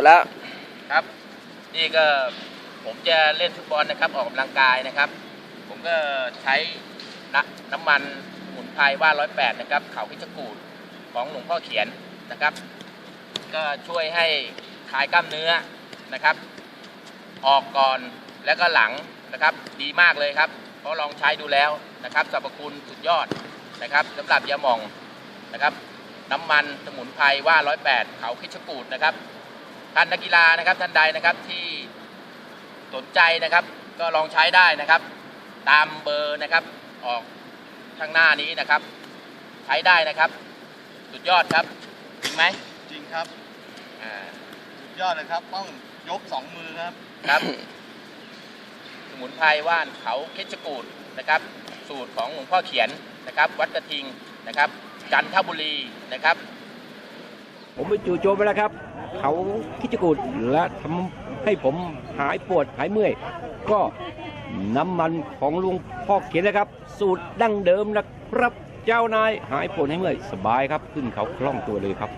ดแล้ว ครับ นี่ก็ผมจะเล่นฟุตบอลนะครับ ออกกำลังกายนะครับ ผมก็ใช้น้ำน้ำมันสมุนไพรว่าร้อยแปดนะครับ เขาพิจกูดของหลวงพ่อเขียนนะครับ ก็ช่วยให้คลายกล้ามเนื้อนะครับ ออกก่อนแล้วก็หลังนะครับ ดีมากเลยครับ เพราะลองใช้ดูแล้วนะครับสรรพคุณสุดยอดนะครับสำหรับยาหมองนะครับ น้ำมันสมุนไพรว่าร้อยแปดเขาพิชกูดนะครับ ท่านนักกีฬานะครับท่านใดนะครับที่สนใจนะครับ ก็ลองใช้ได้นะครับ ตามเบอร์นะครับออกข้างหน้านี้นะครับ ใช้ได้นะครับ สุดยอดครับจริงไหมจริงครับอ่า สุดยอดเลยครับ ต้องยกสองมือครับ ครับ สมุนไพรว่านเขาเคชกูดนะครับ สูตรของหลวงพ่อเขียนนะครับ วัดกระทิงนะครับ จันทบุรีนะครับ ผมไปจู่โจมไปแล้วครับ เขาคิจกูดและทำให้ผมหายปวดหายเมื่อย ก็น้ำมันของลุงพ่อเขียนนะครับ สูตรดั้งเดิมนะครับ เจ้านายหายปวดหายเมื่อยสบายครับ ขึ้นเขาคล่องตัวเลยครับ